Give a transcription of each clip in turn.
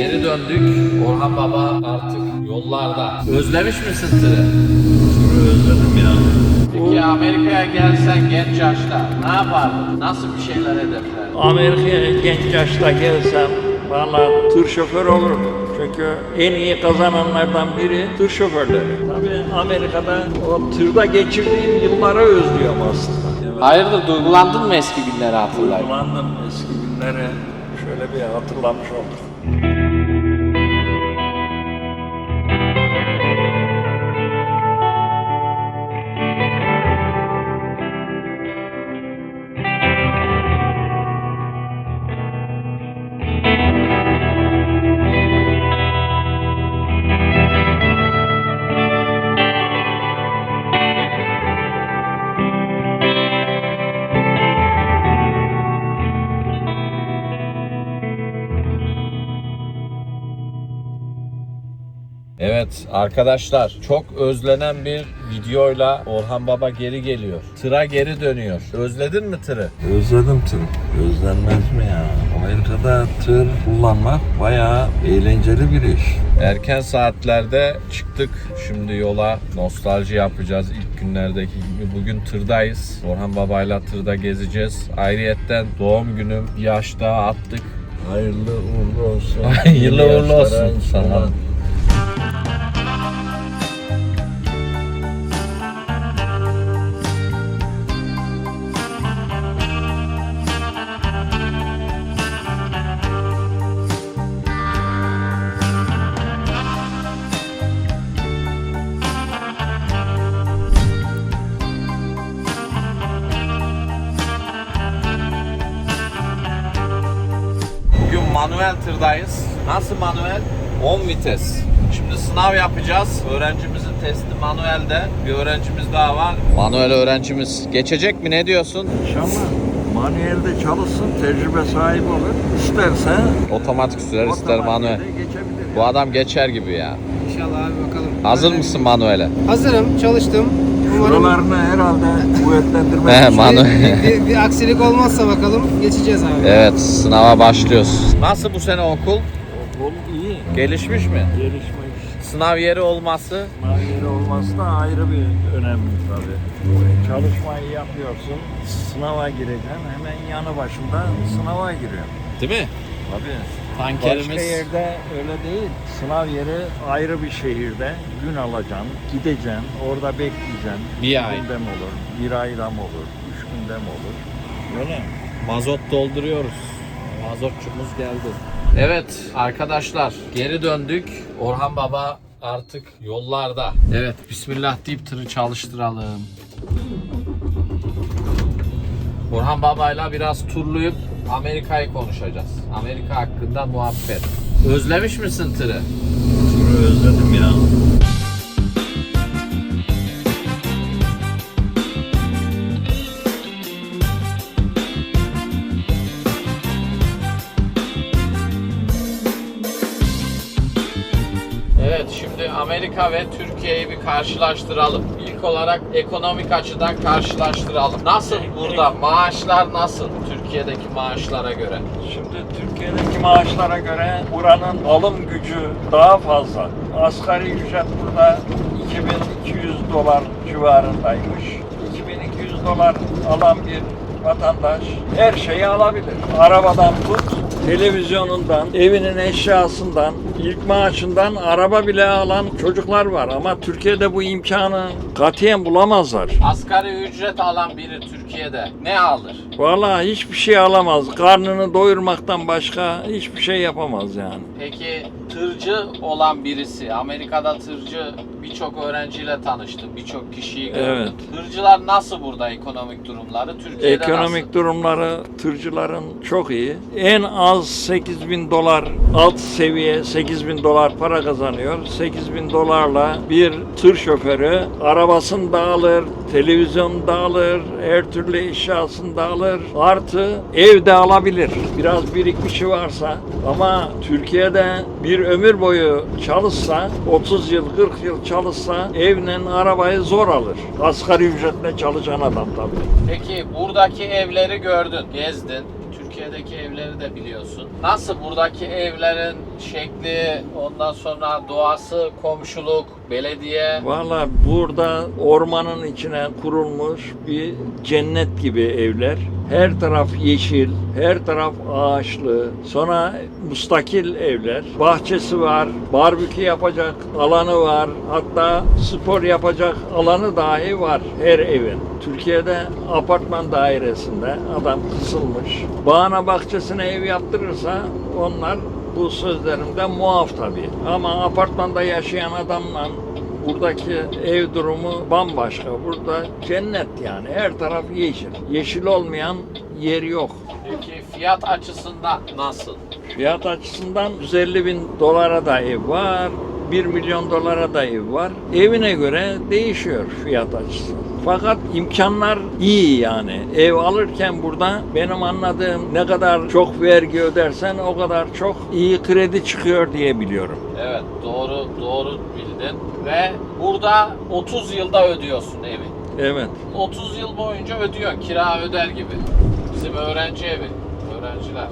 geri döndük. Orhan Baba artık yollarda. Özlemiş misin tırı? Özledim ya. Peki Amerika'ya gelsen genç yaşta ne yapardın? Nasıl bir şeyler hedeflerdin? Amerika'ya genç yaşta gelsem valla tır şoförü olurum. Çünkü en iyi kazananlardan biri tır şoförleri. Tabii Amerika'da o tırda geçirdiğim yılları özlüyorum aslında. Evet. Hayırdır duygulandın mı eski günleri hatırlayıp? Kullandım eski günleri. Şöyle bir hatırlamış olduk. Evet arkadaşlar çok özlenen bir videoyla Orhan Baba geri geliyor. Tıra geri dönüyor. Özledin mi tırı? Özledim tır. Özlenmez mi ya? Amerika'da tır kullanmak bayağı eğlenceli bir iş. Erken saatlerde çıktık. Şimdi yola nostalji yapacağız ilk günlerdeki gibi. Bugün tırdayız. Orhan Baba'yla tırda gezeceğiz. Ayrıyetten doğum günüm bir yaş daha attık. Hayırlı uğurlu olsun. Hayırlı uğurlu olsun sana. Manuel tırdayız. Nasıl manuel? 10 vites. Şimdi sınav yapacağız. Öğrencimizin testi manuelde. Bir öğrencimiz daha var. Manuel öğrencimiz geçecek mi? Ne diyorsun? İnşallah manuelde çalışsın, tecrübe sahibi olur. İsterse Otomatik sürer ister manuel. Bu adam geçer gibi ya. İnşallah abi bakalım. Hazır mısın manuele? Hazırım, çalıştım. Umarım Şuralarını herhalde kuvvetlendirmek He, için manuel. bir, bir aksilik olmazsa bakalım geçeceğiz abi. Evet, sınava başlıyoruz. Nasıl bu sene okul? okul iyi, Gelişmiş mi? gelişmek Sınav yeri olması Mahiyeri olması da ayrı bir önemli tabii. Çalışmayı yapıyorsun, sınava gireceksin, hemen yanı başında sınava giriyorsun. değil mi? Tabii. Başka Tankerimiz yerde öyle değil. Sınav yeri ayrı bir şehirde gün alacaksın, gideceksin, orada bekleyeceksin. Bir ay. günde mi olur, bir ayda mı olur, üç günde mi olur? Öyle. mazot dolduruyoruz. Mazotçumuz geldi. Evet arkadaşlar geri döndük. Orhan Baba artık yollarda. Evet bismillah deyip tırı çalıştıralım. Orhan Baba'yla biraz turlayıp Amerika'yı konuşacağız. Amerika hakkında muhabbet. Özlemiş misin tırı? Şunu özledim ya. Evet şimdi Amerika ve Türkiye'yi bir karşılaştıralım. İlk olarak ekonomik açıdan karşılaştıralım. Nasıl burada maaşlar nasıl Türkiye'deki maaşlara göre? Şimdi Türkiye'deki maaşlara göre buranın alım gücü daha fazla. Asgari ücret burada 2200 dolar civarındaymış. 2200 dolar alan bir vatandaş her şeyi alabilir. Arabadan tut, televizyonundan, evinin eşyasından, ilk maaşından araba bile alan çocuklar var. Ama Türkiye'de bu imkanı katiyen bulamazlar. Asgari ücret alan biri Türkiye'de ne alır? Vallahi hiçbir şey alamaz. Karnını doyurmaktan başka hiçbir şey yapamaz yani. Peki tırcı olan birisi, Amerika'da tırcı birçok öğrenciyle tanıştım, birçok kişiyi gördüm. Evet. Tırcılar nasıl burada ekonomik durumları? Türkiye'de Ekonomik nasıl? durumları tırcıların çok iyi. En az 8 bin dolar alt seviye 8 bin dolar para kazanıyor. 8 bin dolarla bir tır şoförü arabasını da alır, televizyon da alır, her türlü eşyasını da alır. Artı ev de alabilir. Biraz birikmişi varsa ama Türkiye'de bir ömür boyu çalışsa 30 yıl 40 yıl çalışsa evle arabayı zor alır. Asgari ücretle çalışan adam tabii. Peki buradaki evleri gördün, gezdin. Türkiye'deki evleri de biliyorsun. Nasıl buradaki evlerin şekli, ondan sonra doğası, komşuluk, belediye. Valla burada ormanın içine kurulmuş bir cennet gibi evler. Her taraf yeşil, her taraf ağaçlı. Sonra mustakil evler. Bahçesi var, barbekü yapacak alanı var. Hatta spor yapacak alanı dahi var her evin. Türkiye'de apartman dairesinde adam kısılmış. Bağına bahçesine ev yaptırırsa onlar bu sözlerimden muaf tabii. Ama apartmanda yaşayan adamla buradaki ev durumu bambaşka. Burada cennet yani. Her taraf yeşil. Yeşil olmayan yer yok. Peki fiyat açısından nasıl? Fiyat açısından 150 bin dolara da ev var. 1 milyon dolara da ev var. Evine göre değişiyor fiyat açısı. Fakat imkanlar iyi yani. Ev alırken burada benim anladığım ne kadar çok vergi ödersen o kadar çok iyi kredi çıkıyor diye biliyorum. Evet doğru doğru bildin. Ve burada 30 yılda ödüyorsun evi. Evet. 30 yıl boyunca ödüyorsun. Kira öder gibi. Bizim öğrenci evi. Öğrenciler.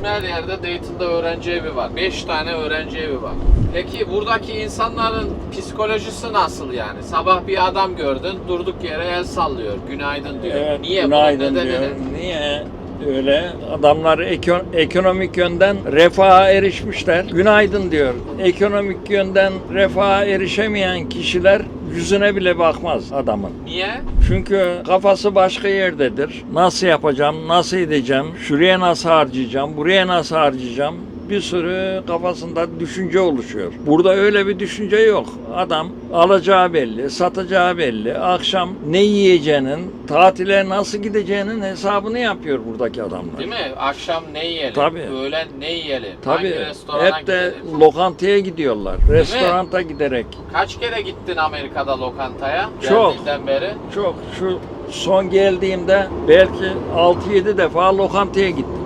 Bizim her yerde Dayton'da öğrenci evi var. 5 tane öğrenci evi var. Peki buradaki insanların psikolojisi nasıl yani? Sabah bir adam gördün durduk yere el sallıyor. Günaydın diyor. Evet, Niye? Bunun günaydın nedeni diyor. ne? Niye? Öyle adamlar eko- ekonomik yönden refaha erişmişler. Günaydın diyor. Ekonomik yönden refaha erişemeyen kişiler yüzüne bile bakmaz adamın. Niye? Çünkü kafası başka yerdedir. Nasıl yapacağım, nasıl edeceğim, şuraya nasıl harcayacağım, buraya nasıl harcayacağım bir sürü kafasında düşünce oluşuyor. Burada öyle bir düşünce yok. Adam alacağı belli, satacağı belli. Akşam ne yiyeceğinin, tatile nasıl gideceğinin hesabını yapıyor buradaki adamlar. Değil mi? Akşam ne yiyelim? Tabii. Öğlen ne yiyelim? Tabii Hangi hep de gidelim? lokantaya gidiyorlar. Restoranta giderek. Kaç kere gittin Amerika'da lokantaya? Çok. Geldiğinden beri. Çok şu son geldiğimde belki 6-7 defa lokantaya gittik.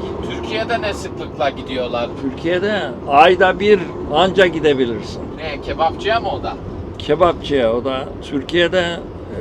Türkiye'de ne sıklıkla gidiyorlar? Türkiye'de ayda bir anca gidebilirsin. Ne kebapçıya mı o da? Kebapçıya o da Türkiye'de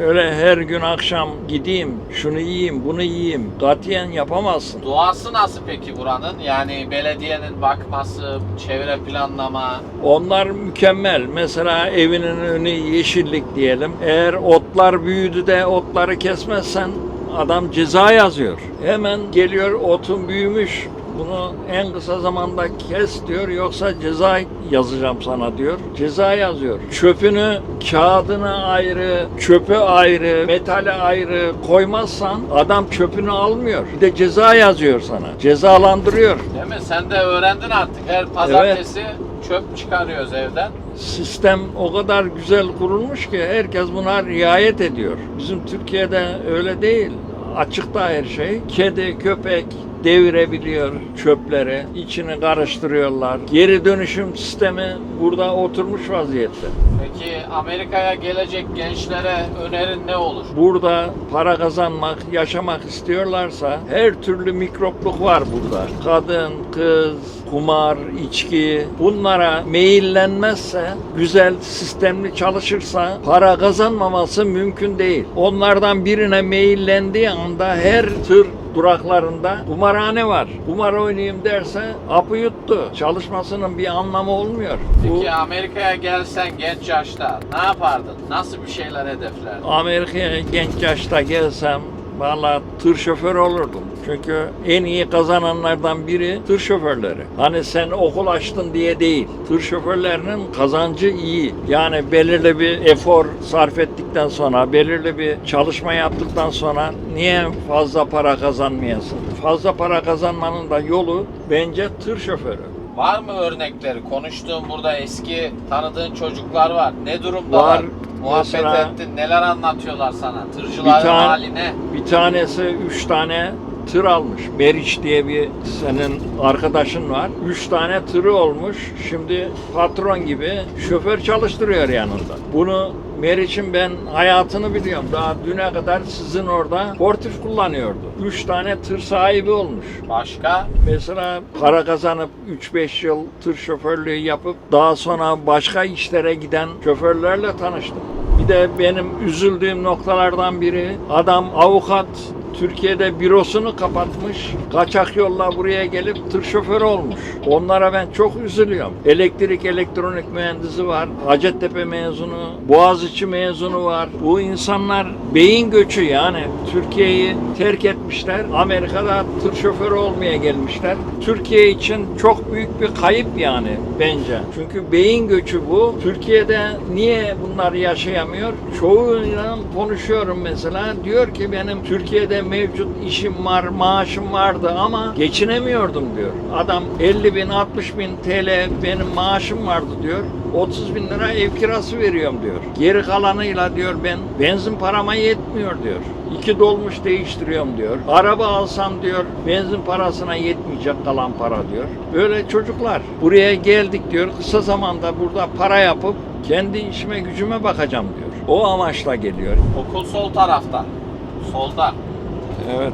öyle her gün akşam gideyim, şunu yiyeyim, bunu yiyeyim. Katiyen yapamazsın. Doğası nasıl peki buranın? Yani belediyenin bakması, çevre planlama. Onlar mükemmel. Mesela evinin önü yeşillik diyelim. Eğer otlar büyüdü de otları kesmezsen adam ceza yazıyor. Hemen geliyor otun büyümüş. Bunu en kısa zamanda kes diyor yoksa ceza yazacağım sana diyor. Ceza yazıyor. Çöpünü, kağıdını ayrı, çöpü ayrı, metali ayrı koymazsan adam çöpünü almıyor. Bir de ceza yazıyor sana. Cezalandırıyor. Değil mi? Sen de öğrendin artık. Her pazartesi çöp çıkarıyoruz evden. sistem o kadar güzel kurulmuş ki herkes buna riayet ediyor. Bizim Türkiye'de öyle değil. Açıkta her şey. Kedi, köpek devirebiliyor çöpleri, içini karıştırıyorlar. Geri dönüşüm sistemi burada oturmuş vaziyette. Peki Amerika'ya gelecek gençlere önerin ne olur? Burada para kazanmak, yaşamak istiyorlarsa her türlü mikropluk var burada. Kadın, kız, kumar, içki bunlara meyillenmezse, güzel sistemli çalışırsa para kazanmaması mümkün değil. Onlardan birine meyillendiği anda her tür duraklarında kumarhane var. Kumar oynayayım derse apı yuttu. Çalışmasının bir anlamı olmuyor. Bu- Peki Amerika'ya gelsen genç yaşta ne yapardın? Nasıl bir şeyler hedeflerdin? Amerika'ya genç yaşta gelsem valla tır şoförü olurdum. Çünkü en iyi kazananlardan biri tır şoförleri. Hani sen okul açtın diye değil. Tır şoförlerinin kazancı iyi. Yani belirli bir efor sarf ettikten sonra, belirli bir çalışma yaptıktan sonra niye fazla para kazanmayasın? Fazla para kazanmanın da yolu bence tır şoförü. Var mı örnekleri? Konuştuğun burada eski tanıdığın çocuklar var. Ne durumdalar? Var. Muhabbet Mesela- ettin. Neler anlatıyorlar sana? Tırcıların Bir tane- hali ne? Bir tanesi üç tane tır almış. Meriç diye bir senin arkadaşın var. Üç tane tırı olmuş. Şimdi patron gibi şoför çalıştırıyor yanında. Bunu Meriç'in ben hayatını biliyorum. Daha düne kadar sizin orada portif kullanıyordu. Üç tane tır sahibi olmuş. Başka? Mesela para kazanıp 3-5 yıl tır şoförlüğü yapıp daha sonra başka işlere giden şoförlerle tanıştım. Bir de benim üzüldüğüm noktalardan biri adam avukat Türkiye'de bürosunu kapatmış, kaçak yolla buraya gelip tır şoförü olmuş. Onlara ben çok üzülüyorum. Elektrik elektronik mühendisi var, Hacettepe mezunu, Boğaziçi mezunu var. Bu insanlar beyin göçü yani Türkiye'yi terk etmişler. Amerika'da tır şoförü olmaya gelmişler. Türkiye için çok büyük bir kayıp yani bence. Çünkü beyin göçü bu. Türkiye'de niye bunlar yaşayamıyor? Çoğuyla konuşuyorum mesela. Diyor ki benim Türkiye'de mevcut işim var, maaşım vardı ama geçinemiyordum diyor. Adam 50 bin, 60 bin TL benim maaşım vardı diyor. 30 bin lira ev kirası veriyorum diyor. Geri kalanıyla diyor ben benzin parama yetmiyor diyor. İki dolmuş değiştiriyorum diyor. Araba alsam diyor benzin parasına yetmeyecek kalan para diyor. Böyle çocuklar buraya geldik diyor. Kısa zamanda burada para yapıp kendi işime gücüme bakacağım diyor. O amaçla geliyor. Okul sol tarafta. Solda. Evet.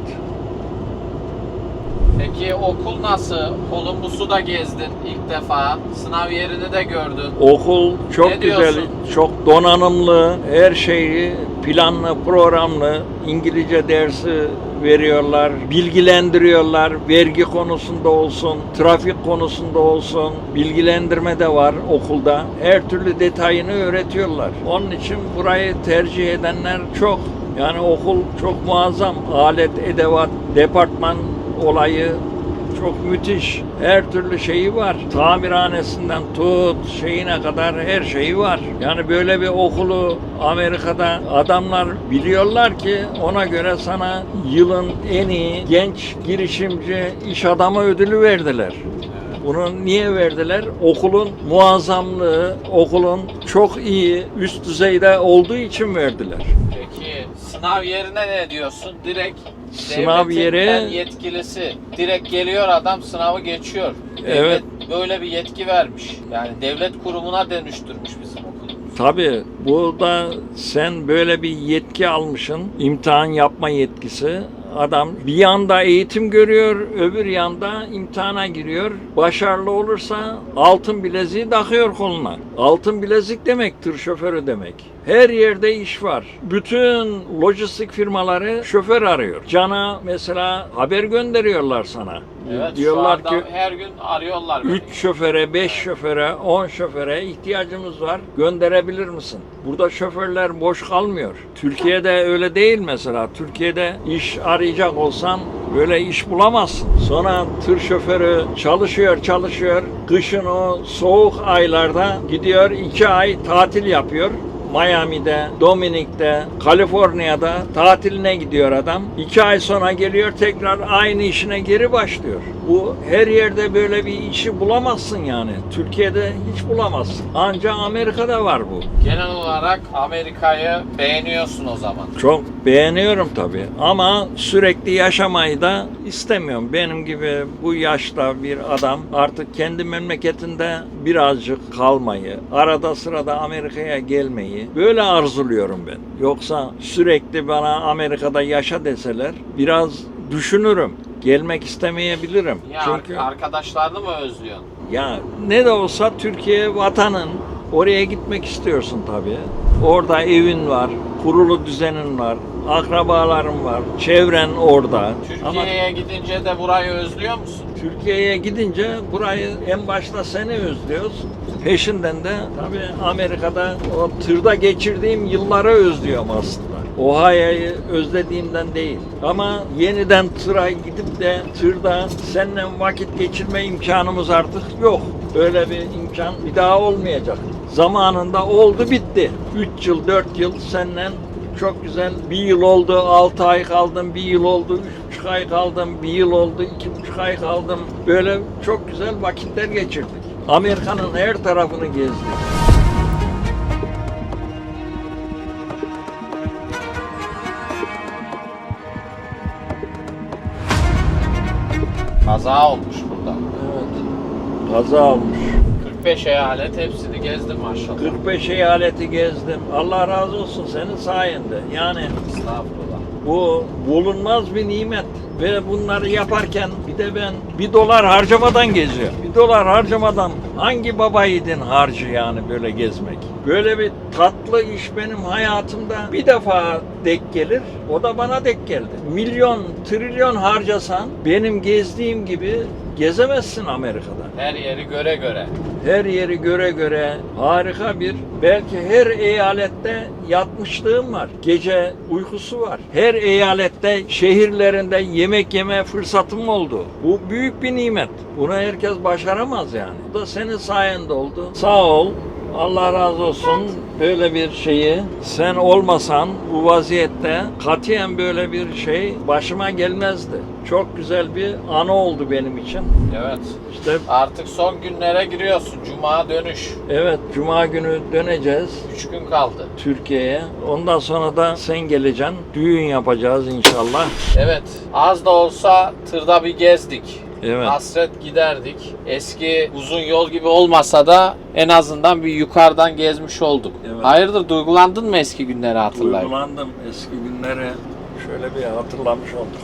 Peki okul nasıl? Columbus'u da gezdin ilk defa. Sınav yerini de gördün. Okul çok Ne güzel, diyorsun? çok donanımlı, her şeyi planlı, programlı, İngilizce dersi veriyorlar, bilgilendiriyorlar, vergi konusunda olsun, trafik konusunda olsun, bilgilendirme de var okulda. Her türlü detayını öğretiyorlar. Onun için burayı tercih edenler çok. Yani okul çok muazzam. Alet, edevat, departman olayı çok müthiş. Her türlü şeyi var. Tamirhanesinden tut şeyine kadar her şeyi var. Yani böyle bir okulu Amerika'da adamlar biliyorlar ki ona göre sana yılın en iyi genç girişimci iş adamı ödülü verdiler. Bunu niye verdiler? Okulun muazzamlığı, okulun çok iyi, üst düzeyde olduğu için verdiler. Sınav yerine ne diyorsun? Direkt Sınav devletin yeri- en yetkilisi. Direkt geliyor adam sınavı geçiyor. Evet. Devlet böyle bir yetki vermiş. Yani devlet kurumuna dönüştürmüş bizim okulumuzu. Tabii burada sen böyle bir yetki almışsın, imtihan yapma yetkisi. Adam bir yanda eğitim görüyor, öbür yanda imtihana giriyor. Başarılı olursa altın bileziği takıyor koluna. Altın bilezik demek tır şoförü demek. Her yerde iş var. Bütün lojistik firmaları şoför arıyor. Cana mesela haber gönderiyorlar sana. Evet Diyorlar ki her gün arıyorlar beni. 3 şoföre, 5 şoföre, 10 şoföre ihtiyacımız var. Gönderebilir misin? Burada şoförler boş kalmıyor. Türkiye'de öyle değil mesela. Türkiye'de iş arayacak olsan böyle iş bulamazsın. Sonra tır şoförü çalışıyor, çalışıyor. Kışın o soğuk aylarda gidiyor 2 ay tatil yapıyor. Miami'de, Dominik'te, Kaliforniya'da tatiline gidiyor adam. İki ay sonra geliyor tekrar aynı işine geri başlıyor. Bu her yerde böyle bir işi bulamazsın yani. Türkiye'de hiç bulamazsın. Ancak Amerika'da var bu. Genel olarak Amerika'yı beğeniyorsun o zaman. Çok beğeniyorum tabii ama sürekli yaşamayı da istemiyorum. Benim gibi bu yaşta bir adam artık kendi memleketinde birazcık kalmayı, arada sırada Amerika'ya gelmeyi böyle arzuluyorum ben. Yoksa sürekli bana Amerika'da yaşa deseler biraz düşünürüm. Gelmek istemeyebilirim. Ya Çünkü arkadaşlarını mı özlüyorsun? ya ne de olsa Türkiye vatanın. Oraya gitmek istiyorsun tabii. Orada evin var, kurulu düzenin var, akrabaların var, çevren orada. Ama Türkiye'ye gidince de burayı özlüyor musun? Türkiye'ye gidince burayı en başta seni özlüyoruz. Peşinden de tabii Amerika'da o tırda geçirdiğim yılları özlüyorum aslında. Ohio'yu özlediğimden değil. Ama yeniden tıra gidip de tırda seninle vakit geçirme imkanımız artık yok. Öyle bir imkan bir daha olmayacak. Zamanında oldu bitti. 3 yıl 4 yıl seninle çok güzel. Bir yıl oldu, 6 ay kaldım, bir yıl oldu, üç buçuk ay kaldım, bir yıl oldu, iki buçuk ay kaldım. Böyle çok güzel vakitler geçirdik. Amerika'nın her tarafını gezdik. Kaza olmuş burada. Evet. Kaza olmuş. 45 eyalet hepsini gezdim maşallah. 45 eyaleti gezdim. Allah razı olsun senin sayende. Yani Estağfurullah. bu bulunmaz bir nimet. Ve bunları yaparken de ben bir dolar harcamadan geziyorum. Bir dolar harcamadan hangi baba yiğidin harcı yani böyle gezmek? Böyle bir tatlı iş benim hayatımda bir defa denk gelir. O da bana denk geldi. Milyon, trilyon harcasan benim gezdiğim gibi gezemezsin Amerika'da. Her yeri göre göre. Her yeri göre göre harika bir belki her eyalette yatmışlığım var. Gece uykusu var. Her eyalette şehirlerinde yemek yeme fırsatım oldu. Bu büyük bir nimet. Bunu herkes başaramaz yani. Bu da senin sayende oldu. Sağ ol. Allah razı olsun böyle bir şeyi sen olmasan bu vaziyette katiyen böyle bir şey başıma gelmezdi. Çok güzel bir anı oldu benim için. Evet. İşte Artık son günlere giriyorsun. Cuma dönüş. Evet, Cuma günü döneceğiz 3 gün kaldı. Türkiye'ye. Ondan sonra da sen geleceksin. Düğün yapacağız inşallah. Evet. Az da olsa tırda bir gezdik. Evet. Hasret giderdik. Eski uzun yol gibi olmasa da en azından bir yukarıdan gezmiş olduk. Evet. Hayırdır duygulandın mı eski günleri hatırlayıp? Duygulandım eski günleri. Şöyle bir hatırlamış olduk.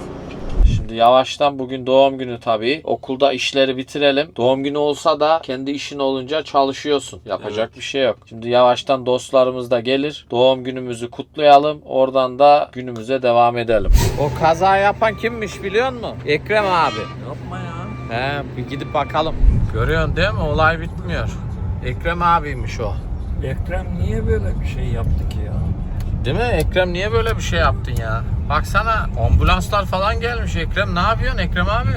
Şimdi yavaştan bugün doğum günü tabii. Okulda işleri bitirelim. Doğum günü olsa da kendi işin olunca çalışıyorsun. Yapacak Evet. bir şey yok. Şimdi yavaştan dostlarımız da gelir. Doğum günümüzü kutlayalım. Oradan da günümüze devam edelim. O kaza yapan kimmiş biliyor musun? Ekrem abi. Yapma ya. He bir gidip bakalım. Görüyorsun değil mi? Olay bitmiyor. Ekrem abiymiş o. Ekrem niye böyle bir şey yaptı ki ya? Değil mi? Ekrem niye böyle bir şey yaptın ya? Baksana ambulanslar falan gelmiş. Ekrem ne yapıyorsun Ekrem abi?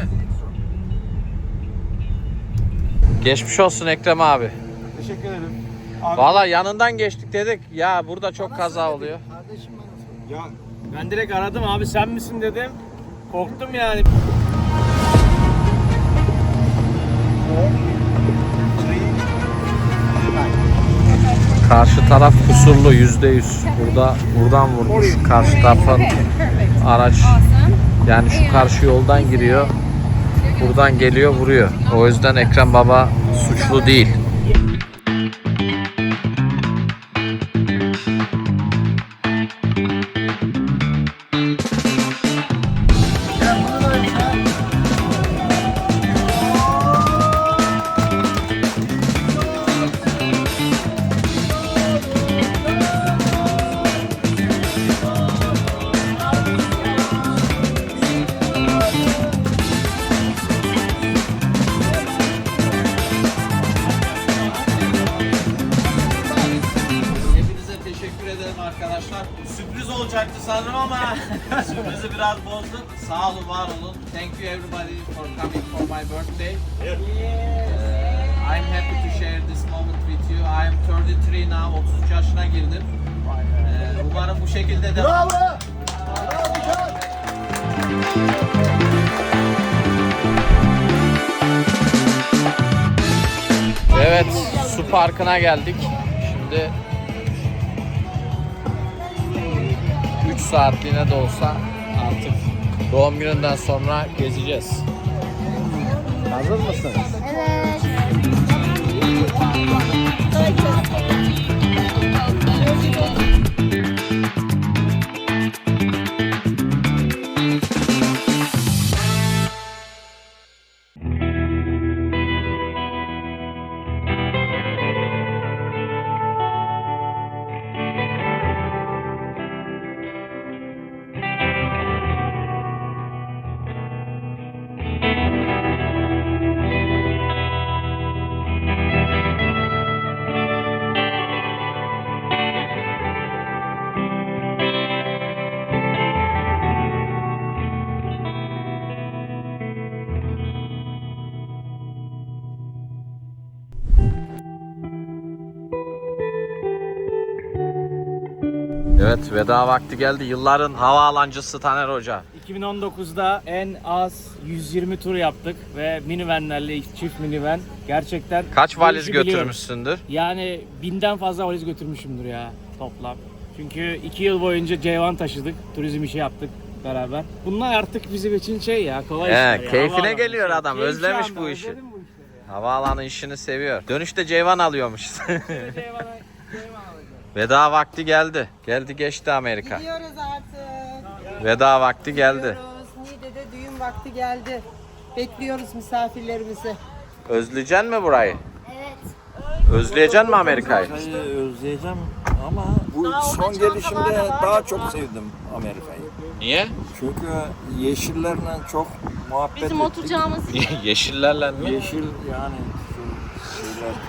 Geçmiş olsun Ekrem abi. Teşekkür ederim. Abi, Valla yanından geçtik dedik. Ya burada çok kaza oluyor. ya ben direkt aradım abi sen misin dedim. Korktum yani. Karşı taraf kusurlu yüzde yüz. Burada buradan vurmuş. Karşı tarafın araç yani şu karşı yoldan giriyor. Buradan geliyor vuruyor. O yüzden Ekrem Baba suçlu değil. Biraz bozduk. Sağ olun, var olun. Thank you everybody for coming for my birthday. Uh, I'm happy to share this moment with you. I'm 33 now, 33 yaşına girdim. Uh, umarım bu şekilde devam. Evet, su parkına geldik. Şimdi 3 saatliğine de olsa doğum gününden sonra gezeceğiz. Hazır mısınız? Evet, veda vakti geldi. Yılların havaalancısı Taner Hoca. 2019'da en az 120 tur yaptık ve minivanlerle çift minivan gerçekten Kaç valiz biliyorum. götürmüşsündür? Yani binden fazla valiz götürmüşümdür ya toplam. Çünkü iki yıl boyunca C1 taşıdık, turizm işi yaptık beraber. Bunlar artık bizim için şey ya kolay He, işler ya. keyfine Havaalanı. geliyor adam, Keyif özlemiş anda, bu işi. bu işleri. Havaalanı işini seviyor. Dönüşte Ceyvan alıyormuş. C1'a- C1 alacağım. Veda vakti geldi. Geldi geçti Amerika. Gidiyoruz artık. Veda vakti geldi. Gidiyoruz. Niğde'de düğün vakti geldi. Bekliyoruz misafirlerimizi. Özleyeceksin mi burayı? Evet. Özleyeceksin mi Amerika'yı? Amerika'yı özleyeceğim ama bu son gelişimde daha çok sevdim Amerika'yı. Niye? Çünkü yeşillerle çok muhabbet Bizim ettik. oturacağımız Yeşillerle mi? Yeşil yani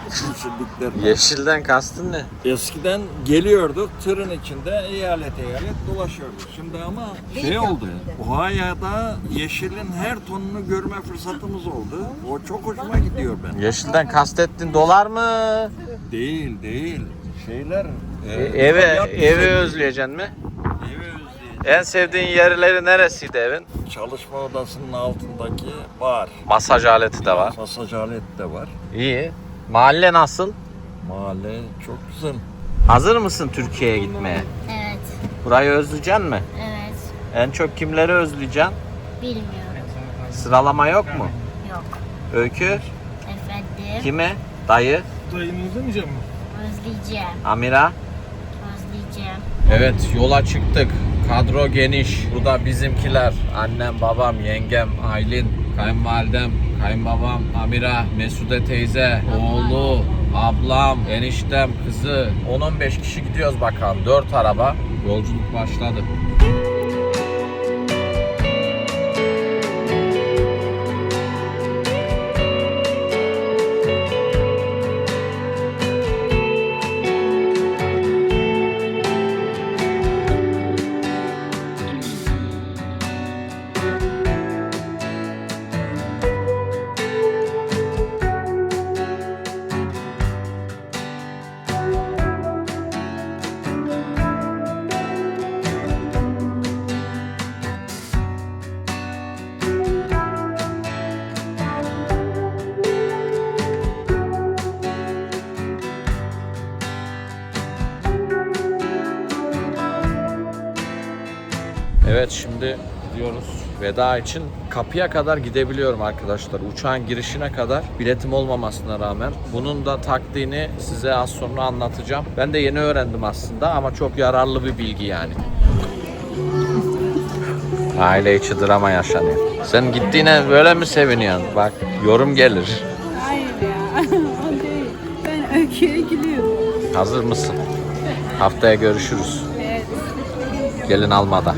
yeşillikler. Yeşilden kastın ne? Eskiden geliyorduk tırın içinde eyalet eyalet dolaşıyorduk. Şimdi ama şey oldu. Ohio'da yeşilin her tonunu görme fırsatımız oldu. O çok hoşuma gidiyor ben. Yeşilden kastettin dolar mı? Değil değil. Şeyler E, e, eve evi özleyeceksin mi? Evi özleyeceğim. En sevdiğin yerleri neresiydi evin? Çalışma odasının altındaki bar. Masaj aleti de var. Masaj aleti de var. İyi. Mahalle nasıl? Mahalle çok güzel. Hazır mısın Türkiye'ye gitmeye? Evet. Burayı özleyeceksin mi? Evet. En çok kimleri özleyeceksin? Bilmiyorum. Sıralama yok mu? Yok. Öykü, Efendim. kime? Dayı, Özleyeceğim. Amira. Özleyeceğim. Evet yola çıktık. Kadro geniş. Bu da bizimkiler. Annem, babam, yengem, Aylin, kayınvalidem, kayınbabam, Amira, Mesude teyze, oğlu, ablam, eniştem, kızı. 10-15 kişi gidiyoruz bakalım. 4 araba. Yolculuk başladı. Veda için kapıya kadar gidebiliyorum arkadaşlar. Uçağın girişine kadar biletim olmamasına rağmen. Bunun da taktiğini size az sonra anlatacağım. Ben de yeni öğrendim aslında ama çok yararlı bir bilgi yani. Aile içi drama yaşanıyor. Sen gittiğine böyle mi seviniyorsun? Bak yorum gelir. Hayır ya. O değil. Ben öyküye gülüyorum. Hazır mısın? Haftaya görüşürüz. Evet. Gelin almada.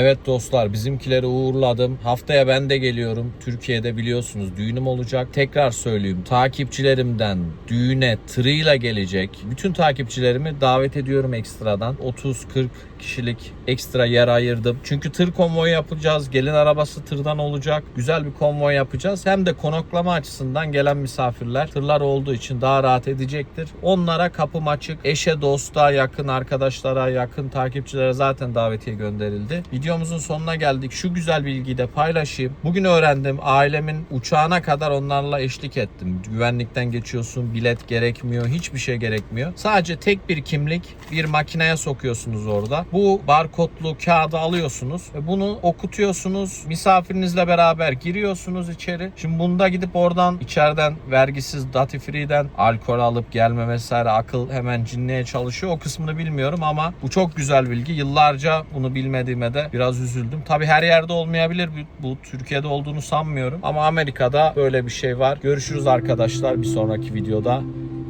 Evet dostlar bizimkileri uğurladım. Haftaya ben de geliyorum. Türkiye'de biliyorsunuz düğünüm olacak. Tekrar söyleyeyim takipçilerimden düğüne tırıyla gelecek. Bütün takipçilerimi davet ediyorum ekstradan. 30-40 kişilik ekstra yer ayırdım. Çünkü tır konvoyu yapacağız. Gelin arabası tırdan olacak. Güzel bir konvoy yapacağız. Hem de konaklama açısından gelen misafirler tırlar olduğu için daha rahat edecektir. Onlara kapım açık. Eşe, dosta, yakın arkadaşlara, yakın takipçilere zaten davetiye gönderildi. Videomuzun sonuna geldik. Şu güzel bilgiyi de paylaşayım. Bugün öğrendim. Ailemin uçağına kadar onlarla eşlik ettim. Güvenlikten geçiyorsun. Bilet gerekmiyor. Hiçbir şey gerekmiyor. Sadece tek bir kimlik bir makineye sokuyorsunuz orada. Bu barkodlu kağıdı alıyorsunuz ve bunu okutuyorsunuz. Misafirinizle beraber giriyorsunuz içeri. Şimdi bunda gidip oradan içeriden vergisiz duty free'den alkol alıp gelme vesaire akıl hemen cinleye çalışıyor. O kısmını bilmiyorum ama bu çok güzel bilgi. Yıllarca bunu bilmediğime de biraz üzüldüm. Tabi her yerde olmayabilir. Bu, bu Türkiye'de olduğunu sanmıyorum. Ama Amerika'da böyle bir şey var. Görüşürüz arkadaşlar bir sonraki videoda.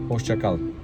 Hoşçakalın.